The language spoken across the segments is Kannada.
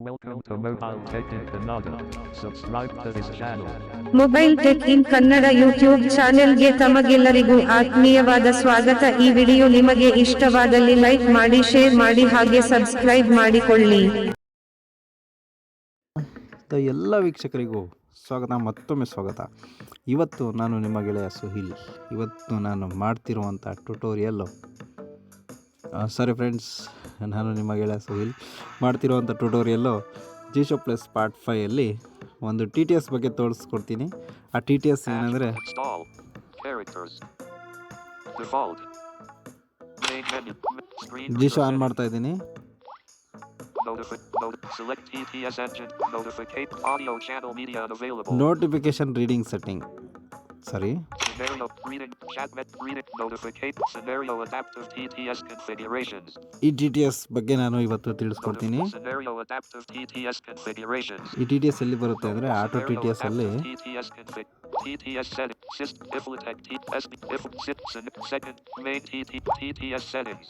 Welcome to Mobile Tech in Kannada. Subscribe to this channel. Mobile tech in Kannada YouTube ಚಾನೆಲ್ಗೆ ತಮಗೆಲ್ಲರಿಗೂ ಆತ್ಮೀಯವಾದ ಸ್ವಾಗತ ಈ ವಿಡಿಯೋ ನಿಮಗೆ ಇಷ್ಟವಾದಲ್ಲಿ ಲೈಕ್ ಮಾಡಿ ಶೇರ್ ಮಾಡಿ ಹಾಗೆ ಸಬ್ಸ್ಕ್ರೈಬ್ ಮಾಡಿಕೊಳ್ಳಿ ಎಲ್ಲ ವೀಕ್ಷಕರಿಗೂ ಸ್ವಾಗತ ಮತ್ತೊಮ್ಮೆ ಸ್ವಾಗತ ಇವತ್ತು ನಾನು ನಿಮ್ಮ ಗೆಳೆಯ ಸುಹಿಲ್ ಇವತ್ತು ನಾನು ಮಾಡ್ತಿರುವಂಥ ಟ್ಯುಟೋರಿಯಲ್ಲು ಸಾರಿ ಫ್ರೆಂಡ್ಸ್ ನಾನು ನಿಮ್ಮ ಗೆಳೆಯ ಸುಹಿಲ್ ಮಾಡ್ತಿರುವಂಥ ಟ್ಯುಟೋರಿಯಲ್ಲು ಜೀಶೋ ಪ್ಲಸ್ ಪಾರ್ಟ್ ಫೈವಲ್ಲಿ ಒಂದು ಟಿ ಟಿ ಎಸ್ ಬಗ್ಗೆ ತೋರಿಸ್ಕೊಡ್ತೀನಿ. ಆ ಟಿ ಟಿ ಎಸ್ ಏನಂದರೆ ಜೀಶೋ ಆನ್ ಮಾಡ್ತಾ ಇದ್ದೀನಿ. ನೋಟಿಫಿಕೇಶನ್ ರೀಡಿಂಗ್ ಸೆಟ್ಟಿಂಗ್ ಸರಿ? Scenario reading. Chat met reading. Notificate scenario adaptive TTS configurations. ಈ ಟಿ ಟಿ ಎಸ್ ಬಗ್ಗೆ ನಾನು ಇವತ್ತು ತಿಳಿಸ್ಕೊಡ್ತೀನಿ Notif- Scenario adaptive TTS configurations. ಈ ಟಿ ಟಿ ಎಸ್ ಎಲ್ಲಿ ಬರುತ್ತೆ ಅಂದರೆ ಆಟೋ ಟಿ ಟಿ ಎಸ್ ಅಲ್ಲಿ Adaptive TTS config. TTS setting. Syst. Iflatech TS. If. Sit. Second. Main TT. TTS settings.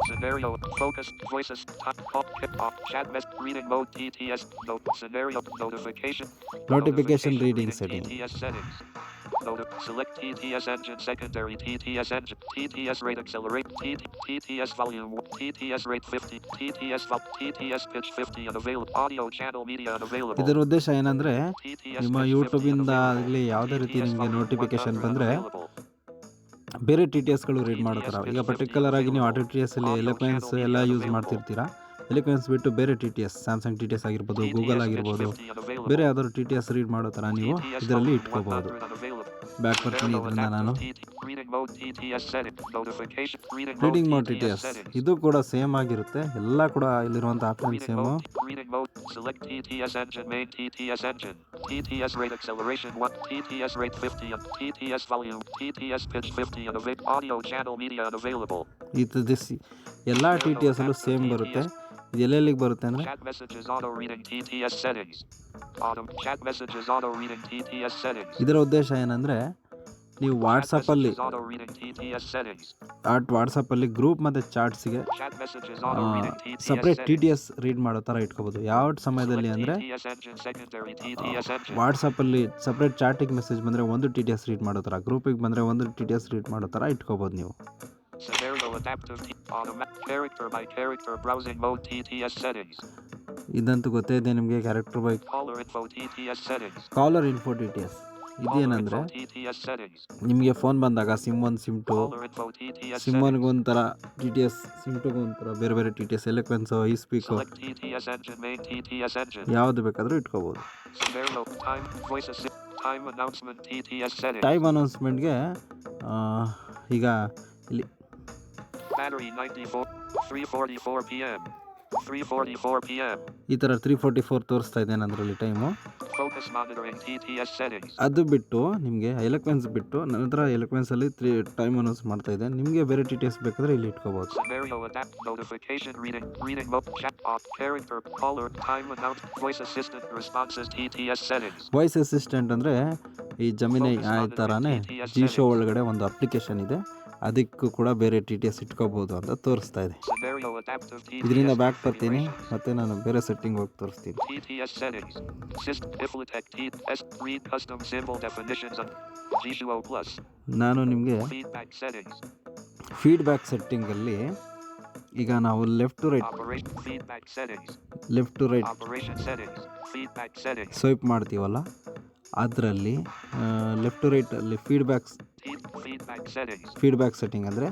Scenario focus voices top call hip off chat mess reading mode TTS no scenario notification notification reading setting TTS settings. Noti- select TTS engine secondary TTS engine TTS rate accelerate TT, TTS volume one, TTS rate 50 TTS vol- TTS pitch 50 unavailable audio channel media unavailable ಇದರ ಉದ್ದೇಶ ಏನಂದರೆ TTS ನಿಮ್ಮ pitch 50 ಯೂಟ್ಯೂಬಿಂದ unavailable. ಆಗಲಿ ಯಾವುದೇ ರೀತಿ TTS ನಿಮಗೆ volume ನೋಟಿಫಿಕೇಶನ್ 100 ಬಂದರೆ unavailable. ಬೇರೆ ಟಿ ಟಿ ಎಸ್ಗಳು ರೀಡ್ ಮಾಡೋ ಥರ ಈಗ ಪರ್ಟಿಕ್ಯುಲರ್ ಆಗಿ ನೀವು ಆಟೋ ಟಿ ಎಸ್ ಅಲ್ಲಿ ಎಲೆಕ್ವೆನ್ಸ್ ಎಲ್ಲ ಯೂಸ್ ಮಾಡ್ತಿರ್ತೀರಾ ಎಲೆಕ್ವೆನ್ಸ್ ಬಿಟ್ಟು ಬೇರೆ T T S Samsung T T S ಆಗಿರ್ಬೋದು ಗೂಗಲ್ ಆಗಿರ್ಬೋದು ಬೇರೆ ಯಾವ್ದಾದ್ರು ಟಿ ಟಿ ಎಸ್ ರೀಡ್ ಮಾಡೋ ಥರ ನೀವು ಇದರಲ್ಲಿ ಇಟ್ಕೋಬಹುದು 100 ಬ್ಯಾಕ್ ಬರ್ತೀನಿ ಇದರಿಂದ ನಾನು reading mode T T S ಇದು ಕೂಡ ಸೇಮ್ ಆಗಿರುತ್ತೆ ಎಲ್ಲ ಕೂಡ ಇಲ್ಲಿರುವಂಥ option same TTS rate acceleration 1, TTS rate 50, and TTS volume, TTS pitch 50, and unavailable, audio channel media unavailable, ಇದು ದಿಸ್ ಎಲ್ಲ ಟಿ ಟಿ ಎಸ್ ಅಲ್ಲೂ ಸೇಮ್ ಬರುತ್ತೆ ಇದು ಎಲ್ಲೆಲ್ಲಿಗೆ ಬರುತ್ತೆ ಅಂದರೆ chat messages auto reading TTS settings, auto, chat messages auto reading TTS settings, ಇದರ ಉದ್ದೇಶ ಏನಂದರೆ ನೀವು ವಾಟ್ಸಪ್ಪಲ್ಲಿ ಆಟ್ ವಾಟ್ಸಪ್ಪಲ್ಲಿ ಗ್ರೂಪ್ ಮತ್ತೆ ಚಾಟ್ಸ್ಗೆ separate T T S read ಮಾಡೋ ತರ ಇಟ್ಕೋಬೋದು ಯಾವ ಸಮಯದಲ್ಲಿ ಅಂದ್ರೆ ವಾಟ್ಸಪ್ ಅಲ್ಲಿ ಸಪ್ರೇಟ್ ಚಾಟ್ ಮೆಸೇಜ್ ಬಂದ್ರೆ ಒಂದು ಟಿ ರೀಡ್ ಮಾಡೋ ತರ ಗ್ರೂಪ್ ಬಂದ್ರೆ ಒಂದು ಟಿ ಟಿ ಎಸ್ ರೀಡ್ ಮಾಡೋ ತರ ಇಟ್ಕೋಬೋದು ನೀವು ಇದಂತೂ ಗೊತ್ತೇ ಇದೆ ನಿಮಗೆ character bike caller info T T S ಇದೇನಂದ್ರೆ ನಿಮಗೆ ಫೋನ್ ಬಂದಾಗ SIM one SIM two SIM ಒನ್ಗೆ ಒಂಥರ T T S SIM two ಒಂಥರ ಬೇರೆ ಬೇರೆ ಟಿ ಟಿ ಎಸ್ ಎಲೆಕ್ಟ್ರಾನ್ಸ್ ಈ ಸ್ಪೀಕ್ ಯಾವ್ದು ಬೇಕಾದ್ರೂ ಇಟ್ಕೋಬಹುದು ಟೈಮ್ ಅನೌನ್ಸ್ಮೆಂಟ್ಗೆ ಈಗ ಇಲ್ಲಿ ಈ ತರ ತ್ರೀ ಫೋರ್ಟಿ ಫೋರ್ ತೋರಿಸ್ತಾ ಇದ್ದೇನೆ ಅದರಲ್ಲಿ ಟೈಮು ಅದು ಬಿಟ್ಟು ನಿಮಗೆ ಎಲೆಕ್ವೆನ್ಸ್ ಬಿಟ್ಟು ನಂತರ ಎಲೆಕ್ವೆನ್ಸ್ ಅಲ್ಲಿ ತ್ರೀ ಟೈಮ್ ಅನೌನ್ಸ್ ಮಾಡ್ತಾ ಇದೆ ನಿಮಗೆ ಬೇರೆ ಡೀಟೇಲ್ಸ್ ಬೇಕಾದ್ರೆ ಇಲ್ಲಿ ಇಟ್ಕೋಬಹುದು ವಾಯ್ಸ್ ಅಸಿಸ್ಟೆಂಟ್ ಅಂದ್ರೆ ಈ ಜಮೀನ ತರಾನೇ ಜಿ ಒಳಗಡೆ ಒಂದು ಅಪ್ಲಿಕೇಶನ್ ಇದೆ. ಅದಕ್ಕೂ ಕೂಡ ಬೇರೆ ಟಿ ಟಿ ಎಸ್ ಇಟ್ಕೋಬಹುದು ಅಂತ ತೋರಿಸ್ತಾ ಇದೆ. ಇದರಿಂದ ಬ್ಯಾಕ್ ಬರ್ತೀನಿ ಮತ್ತೆ ನಾನು ಬೇರೆ ಸೆಟ್ಟಿಂಗ್ ಹೋಗಿ ತೋರಿಸ್ತೀನಿ. ನಾನು ನಿಮಗೆ ಫೀಡ್ಬ್ಯಾಕ್ ಸೆಟ್ಟಿಂಗ್ ಅಲ್ಲಿ ಈಗ ನಾವು left to right left to right swipe ಮಾಡ್ತೀವಲ್ಲ ಅದರಲ್ಲಿ ಲೆಫ್ಟ್ ಟು ರೈಟ್ ಅಲ್ಲಿ ಫೀಡ್ಬ್ಯಾಕ್ ಫೀಡ್ಬ್ಯಾಕ್ ಸೆಟ್ಟಿಂಗ್ ಅಂದರೆ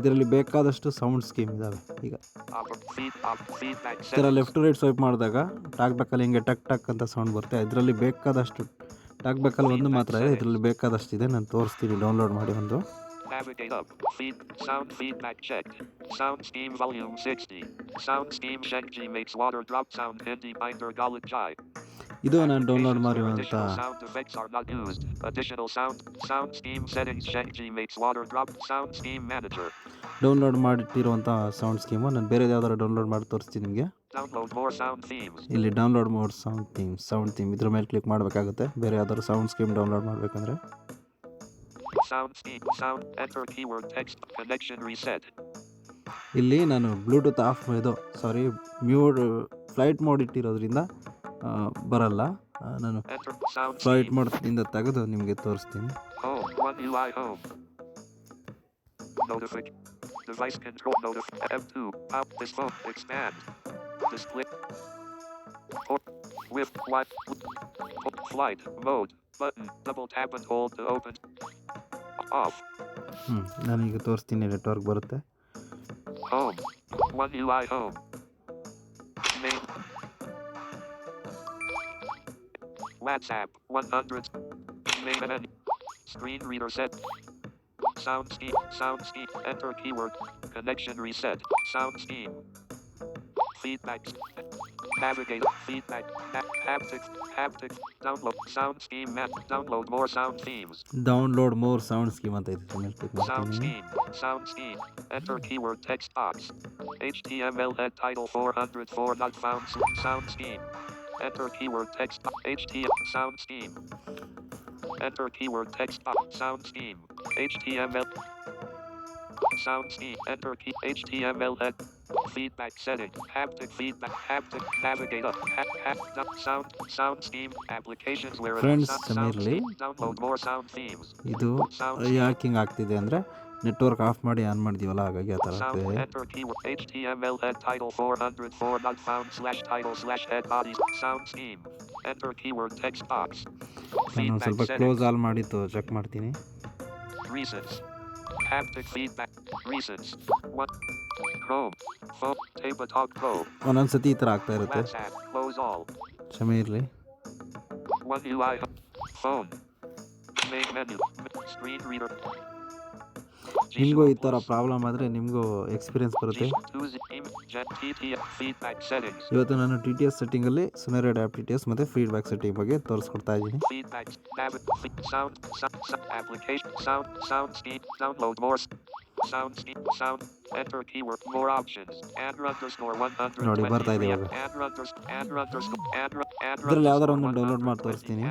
ಇದರಲ್ಲಿ ಬೇಕಾದಷ್ಟು ಸೌಂಡ್ ಸ್ಕೀಮ್ ಇದಾವೆ. ಈಗ ಇದರ ಲೆಫ್ಟ್ ರೈಟ್ ಸ್ವೈಪ್ ಮಾಡಿದಾಗ ಟಾಕ್ ಬ್ಯಾಕಲ್ಲಿ ಹಿಂಗೆ ಟಕ್ ಟಕ್ ಅಂತ ಸೌಂಡ್ ಬರುತ್ತೆ. ಇದರಲ್ಲಿ ಬೇಕಾದಷ್ಟು ಟಾಕ್ ಬ್ಯಾಕಲ್ಲಿ ಒಂದು ಮಾತ್ರ ಇದೆ. ಇದರಲ್ಲಿ ಬೇಕಾದಷ್ಟು ಇದೆ. ನಾನು ತೋರಿಸ್ತೀನಿ. ಡೌನ್ಲೋಡ್ ಮಾಡಿ ಒಂದು. Sound scheme sound scheme sound scheme sound scheme ಇದು ನಾನು ಡೌನ್ಲೋಡ್ ಮಾಡಿರುವಂತ ಡೌನ್ಲೋಡ್ ಮಾಡಿಟ್ಟಿರುವಂತ ಸೌಂಡ್ ಸ್ಕೀಮ್ ನಾನು ಬೇರೆ ಯಾವ್ದಾದ್ರು ಡೌನ್ಲೋಡ್ ಮಾಡಿ ತೋರಿಸ್ತೀನಿ ನಿಮಗೆ. ಇಲ್ಲಿ download mode sound theme sound theme ಇದ್ರ ಮೇಲೆ ಕ್ಲಿಕ್ ಮಾಡಬೇಕಾಗುತ್ತೆ. ಬೇರೆ ಯಾವ್ದಾದ್ರು ಸೌಂಡ್ ಸ್ಕೀಮ್ ಡೌನ್ಲೋಡ್ ಮಾಡಬೇಕಂದ್ರೆ. ಇಲ್ಲಿ ನಾನು ಬ್ಲೂಟೂತ್ ಆಫ್ ಇದು ಸಾರಿ ಮ್ಯೂಡ್ ಫ್ಲೈಟ್ ಮೋಡ್ ಇಟ್ಟಿರೋದ್ರಿಂದ ಬರಲ್ಲ. ನಾನು ಸ್ಲೈಡ್ ಮಾಡ್ತಿದ್ದಿಂದ ತಗದು ನಿಮಗೆ ತೋರಿಸ್ತೀನಿ. Oh but ಇವೋ no the fix the wise control the up to app is perfect man this slip whip wipe slide vote tap to open ah ನಾನು ನಿಮಗೆ ತೋರಿಸ್ತೀನಿ ನೆಟ್ವರ್ಕ್ ಬರುತ್ತೆ. ಓ ಬಟ್ ಇವೋ WhatsApp. 100. Main menu. Screen reader set. Sound scheme. Sound scheme. Enter keyword. Connection reset. Sound scheme. Feedback. Navigate. Feedback. Ha- haptics. Haptics. Download. Sound scheme map. Download more sound themes. Download more sound scheme ಅಂತ ಇದೆ ಮೇಲೆ ಕ್ಲಿಕ್ Sound ಮಾಡ್ತೀನಿ scheme. Sound scheme. Enter keyword text box. HTML head title 404 not found. s- Sound scheme. Enter keyword text. bo- HTML sound scheme. Enter keyword text box. Sound scheme. HTML. Sound scheme. Enter key HTML head. Feedback setting. Haptic feedback. Haptic. Navigate up. Hap, hap, down, sound. Sound scheme. Applications where Friends, sound, sound Samirli. scheme. Download more sound themes. ಇದು ಯಾಕೆ ಹಿಂಗೆ ಆಗ್ತಿದೆ ಅಂದರೆ ನೆಟ್ವರ್ಕ್ ಆಫ್ ಮಾಡಿ ಆನ್ ಮಾಡಿದ್ದೀವಲ್ಲ ಹಾಗಾಗಿ ಆ ಥರ Sound ಆಗ್ತಿದೆ enter keyword HTML head title 404 not found slash title slash head bodies sound scheme. Enter keyword text box. ನಾನು ಒಂದು Feedback ಸ್ವಲ್ಪ settings. ಕ್ಲೋಸ್ ಆಲ್ ಮಾಡಿ ಚೆಕ್ ಮಾಡ್ತೀನಿ Reasons. Haptic feedback. Reasons. One. Chrome. Phone. Table talk pro. ಒಂದೊಂದು ಸತಿ ಈ ಥರ ಆಗ್ತಾ ಇರುತ್ತೆ WhatsApp. Close all. ಕ್ಷಮೆ ಇರಲಿ One UI. Phone. Main menu. Screen reader. ನಿಮಗೂ ಈ ಥರ ಪ್ರಾಬ್ಲಮ್ ಆದರೆ ನಿಮಗೂ ಎಕ್ಸ್ಪೀರಿಯನ್ಸ್ ಬರುತ್ತೆ. ಇವತ್ತು ನಾನು ಟಿ ಟಿ ಎಸ್ ಸೆಟ್ಟಿಂಗಲ್ಲಿ ಸುನೇರಿಯ ಡ್ಯಾಪ್ ಟಿ ಟಿ ಎಸ್ ಮತ್ತು ಫೀಡ್ಬ್ಯಾಕ್ ಸೆಟ್ಟಿಂಗ್ ಬಗ್ಗೆ ತೋರಿಸ್ಕೊಡ್ತಾ ಇದ್ದೀನಿ. ನೋಡಿ ಬರ್ತಾ ಇದೆ ಇದರಲ್ಲಿ ಯಾವ್ದಾರ ಒಂದು ಡೌನ್ಲೋಡ್ ಮಾಡಿ ತೋರಿಸ್ತೀನಿ.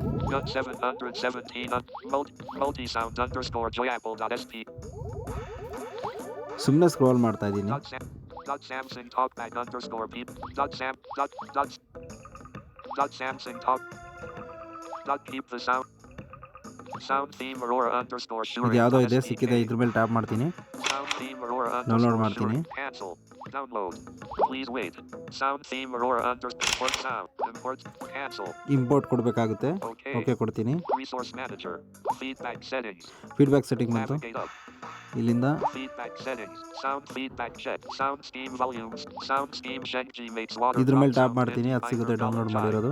An- an- an- an- Android. Android. Gun 717 un- multi, multi sound underscore joyapple.sp ಸುಮ್ಮನೆ ಸ್ಕ್ರೋಲ್ ಮಾಡ್ತಾ ಇದ್ದೀನಿ dot sam dot Samsung talkback underscore p dot sam dot dot dot Samsung talk dot keep the sound ಸಾಮ್ ಟೀಮ್ ರೋಡ್ ಸಿಕ್ಕಿದೆ ಇದ್ರ ಮೇಲೆ ಟ್ಯಾಪ್ ಮಾಡ್ತೀನಿ. ಡೌನ್ಲೋಡ್ ಮಾಡ್ತೀನಿ. ಇಂಪೋರ್ಟ್ ಕೊಡಬೇಕಾಗುತ್ತೆ. ಓಕೆ ಕೊಡ್ತೀನಿ. ಫೀಡ್ಬ್ಯಾಕ್ ಸಿಟ್ಟಿಂಗ್ ಇಲ್ಲಿಂದ. ಸ್ಟೀಮ್ ಇದ್ರ ಮೇಲೆ ಟ್ಯಾಪ್ ಮಾಡ್ತೀನಿ. ಅದು ಸಿಗುತ್ತೆ ಡೌನ್ಲೋಡ್ ಮಾಡಿರೋದು.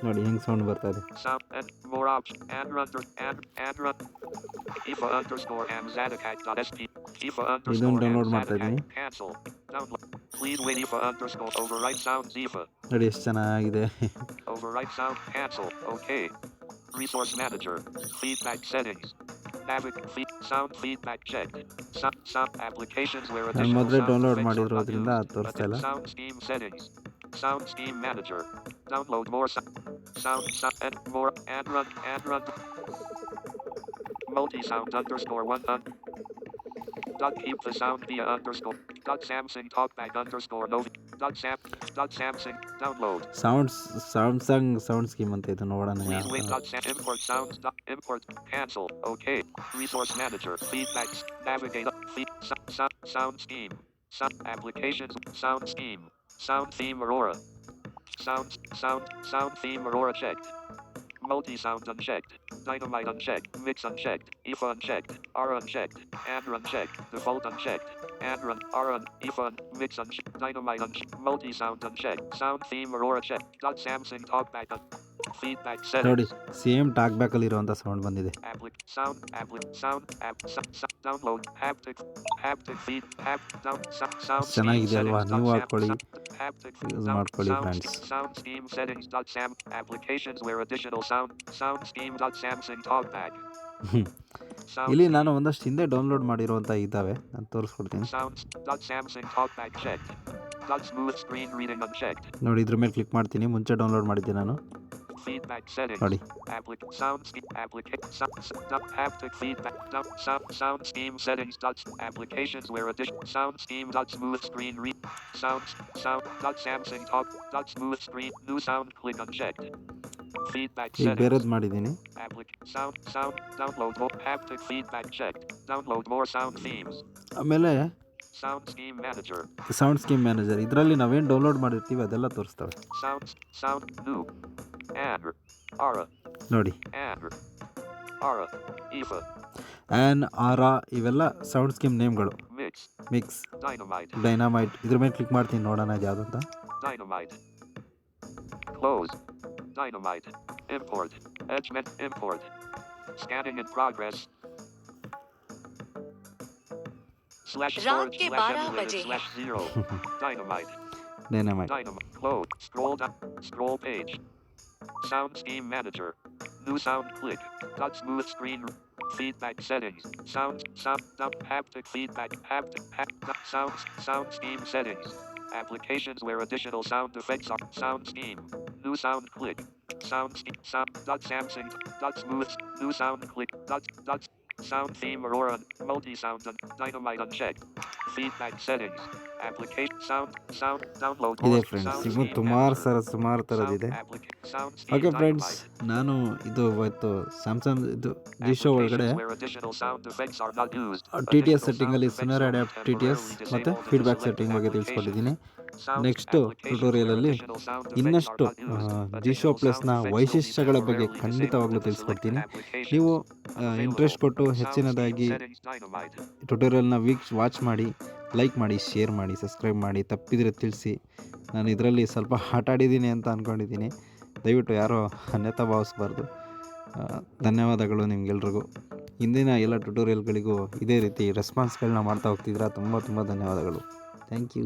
Download more s- sound scheme. ನೋಡಿ ಹೆಂಗೆ ಸೌಂಡ್ ಬರ್ತಾ ಇದೆ Sound and more option and under and and run. IFA underscore amzadacat.sp. IFA underscore download ಮಾಡ್ತಾ amzadacat. ಇದ್ದೀನಿ. Cancel. Download. Please wait IFA underscore overwrite sounds IFA. ನೋಡಿ ಎಷ್ಟು ಚೆನ್ನಾಗಿದೆ Overwrite sound. Cancel. Okay. Resource manager. Feedback settings. Navig feed sound feedback checked. Sound, sound applications where ನಾನು additional ಮೊದಲೇ sound download effects are not ಮಾಡಿರೋದ್ರಿಂದ used. ಅದು ತೋರಿಸ್ತಾ ಇಲ್ಲ Sound scheme settings. Sound scheme manager. Download more sound. Sound, sound and more and run and run. Multi sound underscore one un. Dot keep the sound via underscore. Dot Samsung talkback underscore no. Dot Sam. Dot Samsung download. Sounds Samsung sound scheme ಅಂತ ಇದು ನೋಡೋಣ Please wait. ಯಾವ- Dot Sam import sounds. Dot import cancel. Okay. Resource manager. Feedbacks. Navigate up. Feed, so, so, sound scheme. Sound applications. Sound scheme. Sound theme Aurora. Sound sound sound theme Aurora checked. Multi sound unchecked. Dynamite unchecked. Mix unchecked. IFA unchecked. R unchecked. Andra unchecked. Default unchecked. Andra, R un, IFA, mix unchecked. Dynamite unchecked. Multi sound unchecked. Sound theme Aurora checked. Dot Samsung talkback un- Feedback settings. ನೋಡಿ ಸೇಮ್ ಟಾಕ್ ಬ್ಯಾಕಲ್ಲಿ sound ಸೌಂಡ್ ಬಂದಿದೆ Applic sound applic sound app so, so, download haptic haptic feed hap down so, sound scheme ಚೆನ್ನಾಗಿದೆ ಅಲ್ವಾ? settings ನೀವು dot sam- ಇಲ್ಲಿ ನಾನು ಒಂದಷ್ಟು ಹಿಂದೆ ಡೌನ್ಲೋಡ್ ಮಾಡಿರುವಂತಹ ಇದಾವೆ ನಾನು ತೋರಿಸ್ಕೊಡ್ತೀನಿ. ನೋಡಿ ಇದ್ರ ಮೇಲೆ ಕ್ಲಿಕ್ ಮಾಡ್ತೀನಿ. ಮುಂಚೆ ಡೌನ್ಲೋಡ್ ಮಾಡಿದ್ದೆ ನಾನು. feedback settings ನೋಡಿ Applic sound scheme applica sound, dot haptic feedback dot sound sound scheme settings dot applications where addition sound scheme dot smooth screen read sound sound dot Samsung talk dot smooth screen new sound click unchecked feedback ಈಗ settings ಬೇರೆದು ಮಾಡಿದ್ದೀನಿ applic sound sound download more haptic feedback checked download more sound themes ಆಮೇಲೆ sound scheme manager sound scheme manager ಇದರಲ್ಲಿ ನಾವೇನು ಡೌನ್ಲೋಡ್ ಮಾಡಿರ್ತೀವಿ ಅದೆಲ್ಲ ತೋರಿಸ್ತವೆ sound sound new Amber Ara ನೋಡಿ ಆ್ಯನ್ ಆರ ಇವೆಲ್ಲ ಸೌಂಡ್ ಸ್ಕೀಮ್ ನೇಮ್ಗಳು ಮಿಕ್ಸ್ ಡೈನಮೈಟ್ ಇದ್ರ ಮೇಲೆ ಕ್ಲಿಕ್ ಮಾಡ್ತೀನಿ ನೋಡೋಣ ಅದು ಯಾವುದಂತ dynamite Sound scheme manager. New sound click. Dot smooth screen. Feedback settings. Sound sound dot haptic feedback haptic hap, dot sound sound scheme settings. Applications where additional sound effects are sound scheme. New sound click. Sound scheme sound dot Samsung dot smooth new sound click dot dot sound theme Aurora multi sound and dynamite unchecked. Feedback settings. Application sound sound download ಇದೆ ಫ್ರೆಂಡ್ಸ್ scheme ಸುಮಾರು. ಸರ ಸುಮಾರು ಥರದಿದೆ ಓಕೆ ಫ್ರೆಂಡ್ಸ್. ನಾನು ಇದು ಇವತ್ತು ಸ್ಯಾಮ್ಸಂಗ್ ಇದು ಜಿ ಒಳಗಡೆ additional sound effects are not used. T T S ಸೆಟ್ಟಿಂಗಲ್ಲಿ ಸುನರ್ effects are ಅಡ್ಯಾಪ್ ಟಿ ಟಿ ಎಸ್ ಮತ್ತು ಫೀಡ್ಬ್ಯಾಕ್ ಸೆಟ್ಟಿಂಗ್ ಬಗ್ಗೆ ತಿಳಿಸ್ಕೊಟ್ಟಿದ್ದೀನಿ ನೆಕ್ಸ್ಟು ಟ್ಯುಟೋರಿಯಲಲ್ಲಿ ಇನ್ನಷ್ಟು ಜಿಶೋ ಪ್ಲಸ್ನ ವೈಶಿಷ್ಟ್ಯಗಳ ಬಗ್ಗೆ ಖಂಡಿತವಾಗ್ಲೂ ತಿಳಿಸ್ಕೊಡ್ತೀನಿ. ನೀವು. ಇಂಟ್ರೆಸ್ಟ್ ಕೊಟ್ಟು ಹೆಚ್ಚಿನದಾಗಿ. ಟ್ಯುಟೋರಿಯಲ್ನ ವೀಕ್ಸ್ ವಾಚ್ ಮಾಡಿ ಲೈಕ್ ಮಾಡಿ ಶೇರ್ ಮಾಡಿ ಸಬ್ಸ್ಕ್ರೈಬ್ ಮಾಡಿ ತಪ್ಪಿದರೆ ತಿಳಿಸಿ. ನಾನು ಇದರಲ್ಲಿ ಸ್ವಲ್ಪ ಆಟಾಡಿದ್ದೀನಿ ಅಂತ ಅಂದ್ಕೊಂಡಿದ್ದೀನಿ ದಯವಿಟ್ಟು ಯಾರೋ ಅನ್ಯತಾ ಭಾವಿಸ್ಬಾರ್ದು. ಧನ್ಯವಾದಗಳು ನಿಮಗೆಲ್ರಿಗೂ. ಇಂದಿನ ಎಲ್ಲ ಟ್ಯುಟೋರಿಯಲ್ಗಳಿಗೂ ಇದೇ ರೀತಿ ರೆಸ್ಪಾನ್ಸ್ಗಳನ್ನ ಮಾಡ್ತಾ ಹೋಗ್ತಿದ್ದೀರಾ ತುಂಬ ತುಂಬ ಧನ್ಯವಾದಗಳು. Thank you